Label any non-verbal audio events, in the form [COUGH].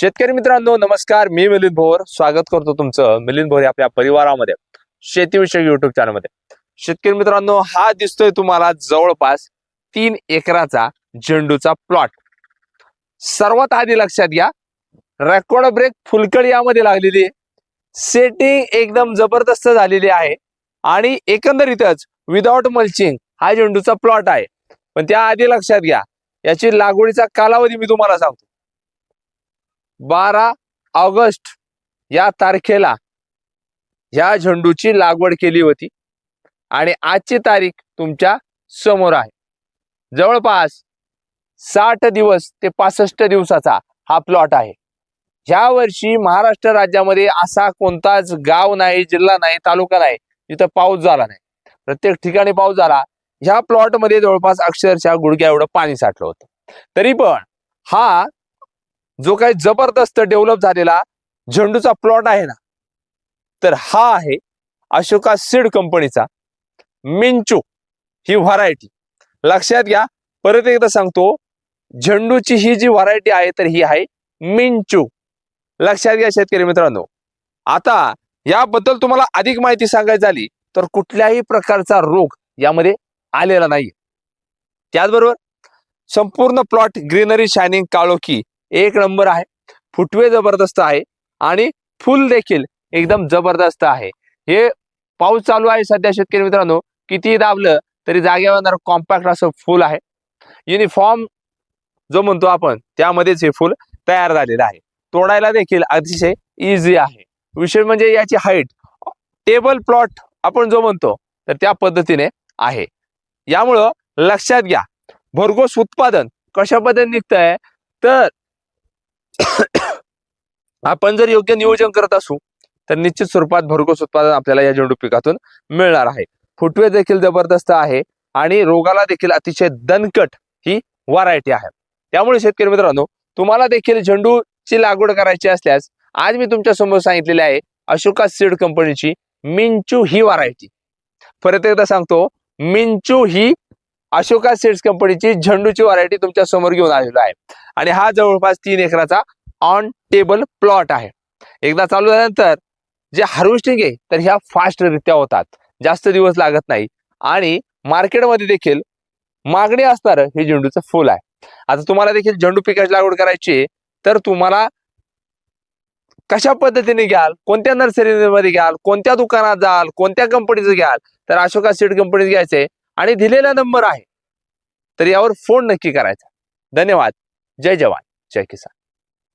शेतकरी मित्रांनो नमस्कार. मी मिलिंद भोर स्वागत करतो तुमचं मिलिंद भोर आपल्या परिवारामध्ये शेतीविषयक युट्यूब चॅनलमध्ये शेतकरी मित्रांनो हा दिसतोय तुम्हाला जवळपास तीन एकराचा झेंडूचा प्लॉट सर्वात आधी लक्षात घ्या रेकॉर्ड ब्रेक फुलकड यामध्ये लागलेली सेटिंग एकदम जबरदस्त झालेली आहे. आणि एकंदरीतच विदाउट मल्चिंग हा झेंडूचा प्लॉट आहे. पण त्या आधी लक्षात घ्या याची लागवडीचा कालावधी मी तुम्हाला सांगतो. बारा ऑगस्ट या तारखेला ह्या झेंडूची लागवड केली होती. आणि आजची तारीख तुमच्यासमोर आहे. जवळपास साठ दिवस ते पासष्ट दिवसाचा हा प्लॉट आहे. ह्या वर्षी महाराष्ट्र राज्यामध्ये असा कोणताच गाव नाही जिल्हा नाही तालुका नाही जिथं पाऊस झाला नाही. प्रत्येक ठिकाणी पाऊस झाला. ह्या प्लॉटमध्ये जवळपास अक्षरशः गुडघ्या एवढं पाणी साठलं होतं. तरी पण हा जो काही जबरदस्त डेव्हलप झालेला झेंडूचा प्लॉट आहे ना तर हा आहे अशोका सीड कंपनीचा. मिंचू ही व्हरायटी लक्षात घ्या परत एकदा सांगतो झेंडूची ही जी व्हरायटी आहे तर ही आहे मिंचू. लक्षात घ्या शेतकरी मित्रांनो. आता याबद्दल तुम्हाला अधिक माहिती सांगायची झाली तर कुठल्याही प्रकारचा रोग यामध्ये आलेला नाही त्याचबरोबर संपूर्ण प्लॉट ग्रीनरी शायनिंग काळोखी एक नंबर आहे. फुटवे जबरदस्त आहे आणि फुल देखील एकदम जबरदस्त आहे. हे पाऊस चालू आहे सध्या शेतकरी मित्रांनो. कितीही दाबलं तरी जागेवर कॉम्पॅक्ट असं फुल आहे. युनिफॉर्म जो म्हणतो आपण त्यामध्येच हे फुल तयार झालेलं आहे. तोडायला देखील अतिशय इझी आहे. विशेष म्हणजे याची हाईट टेबल प्लॉट आपण जो म्हणतो तर त्या पद्धतीने आहे. यामुळं लक्षात घ्या भरघोस उत्पादन कशा पद्धतीने निघतंय? तर [COUGHS] आपण जर योग्य नियोजन करत असू तर निश्चित स्वरूपात भरघोस उत्पादन आपल्याला या झेंडू पिकातून मिळणार आहे. फुटवे देखील जबरदस्त आहे आणि रोगाला देखील अतिशय दणकट ही व्हरायटी आहे. त्यामुळे शेतकरी मित्रांनो तुम्हाला देखील झेंडूची लागवड करायची असल्यास आज मी तुमच्यासमोर सांगितलेले आहे अशोका सीड कंपनीची मिंचू ही व्हरायटी परत एकदा सांगतो मिंचू ही अशोका सीड्स कंपनीची झेंडूची व्हरायटी तुमच्यासमोर घेऊन आलेलो आहे. आणि हा जवळपास तीन एकराचा ऑन टेबल प्लॉट आहे. एकदा चालू झाल्यानंतर जे हार्वेस्टिंग आहे तर ह्या फास्ट रित्या होतात. जास्त दिवस लागत नाही. आणि मार्केटमध्ये देखील मागणी असणार हे झेंडूचं फुल आहे. आता तुम्हाला देखील झेंडू पिकाची लागवड करायची तर तुम्हाला कशा पद्धतीने घ्याल कोणत्या नर्सरीमध्ये घ्याल कोणत्या दुकानात जाल कोणत्या कंपनीचं घ्याल तर अशोका सीड कंपनीत घ्यायचे आणि दिलेला नंबर आहे. तर यावर फोन नक्की करायचा. धन्यवाद. जय जवान. जय किसान.